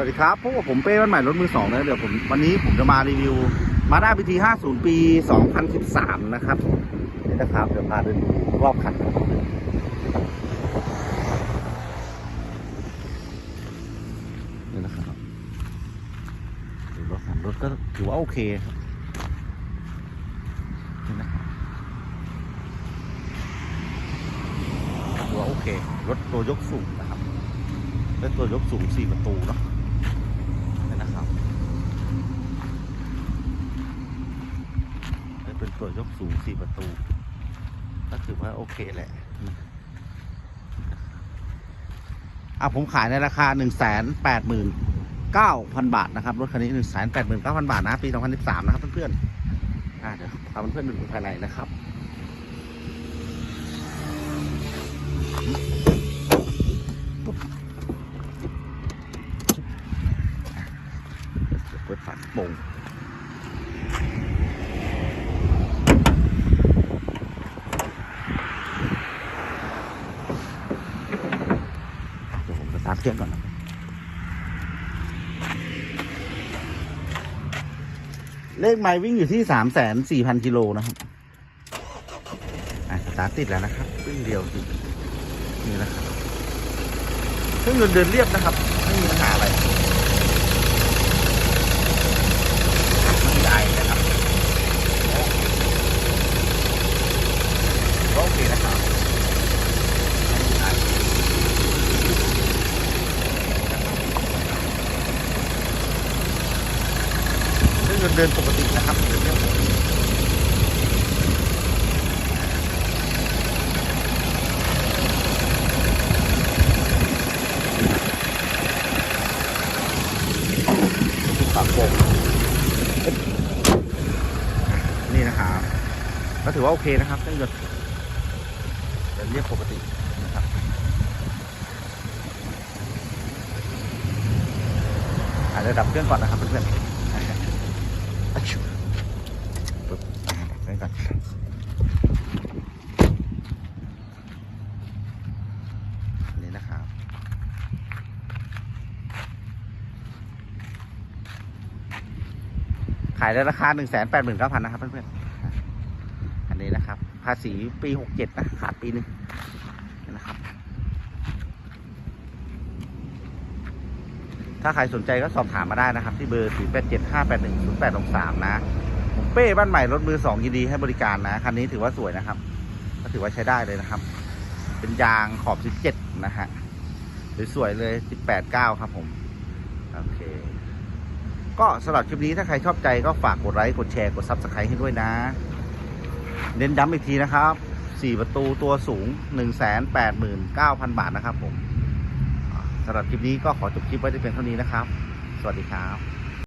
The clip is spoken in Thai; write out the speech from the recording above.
สวัสดีครับพบกับผมเป้วันใหม่รถมือสองนะเดี๋ยวผมวันนี้ผมจะมารีวิวมาด้าพีที50ปี2013นะครับนี่นะครับเดี๋ยวพาเดินดูรอบคันนี่นะครับดูรถคันรถก็ถือว่าโอเคครับนี่นะครับถือว่าโอเครถตัวยกสูงนะครับเป็นตัวยกสูง4ประตูเนาะ นี่นะครับเป็นตัว ยกสูงสี่ประตู ก็ถือว่าโอเคแหละอะผมขายในราคาหนึ่งแสนแปดหมื่นเก้าพันบาทนะครับ รถคันนี้หนึ่งแสนแปดหมื่นเก้าพันบาทนะ ปีสองพันสิบสามนะครับเพื่อนๆอะเดี๋ยวพาเพื่อนๆดูภายในนะครับเปิดฝาโปรงเียวผมสตาร์ทเครื่องก่อนเลขไม้วิ่งอยู่ที่สามแสนสี่พันกิโลนะครับอะสตาร์ทติดแล้วนะครับวิ่งเดียวนี่นะครับเครื่องยนต์เดินเรียบนะครับ ไม่มีปัญหาอะไร ไม่ได้นะครับโอเคนะครับไม่ได้ เรื่องเดินปกตินะครับเรื่องปกติปากโป่งนี่นะครับก็ถือว่าโอเคนะครับเครื่องยนเดินเรียบปกตินะครับอาจจะดับเครื่องก่อนนะครับเพื่อนๆอะชิวปึ๊บอ่าดับเครื่อง ก่อนนี่นะครับ ขายในราคา1 8 9 0 0 0นะครับเพื่อนๆ อันนี้นะครับ ภาษีปี67นะ ขาดปีหนึงนะครับ ถ้าใครสนใจก็สอบถามมาได้นะครับ ที่เบอร์0 8 7 5 8 1 0 8 2 3นะผม เป้บ้านใหม่รถมือ2ยินดีให้บริการนะคันนี้ถือว่าสวยนะครับ ก็ถือว่าใช้ได้เลยนะครับ เป็นยางขอบ 17 นะฮะสวยๆเลย 18 9 ครับผม โอเค ก็สำหรับคลิปนี้ถ้าใครชอบใจก็ฝากกดไลค์ กดแชร์ กดซับสไครต์ให้ด้วยนะ เน้นย้ำอีกทีนะครับ 4 ประตูตัวสูง 189,000 บาทนะครับผมอ่าสำหรับคลิปนี้ก็ขอจบคลิปไว้ที่เพียงเท่านี้นะครับ สวัสดีครับ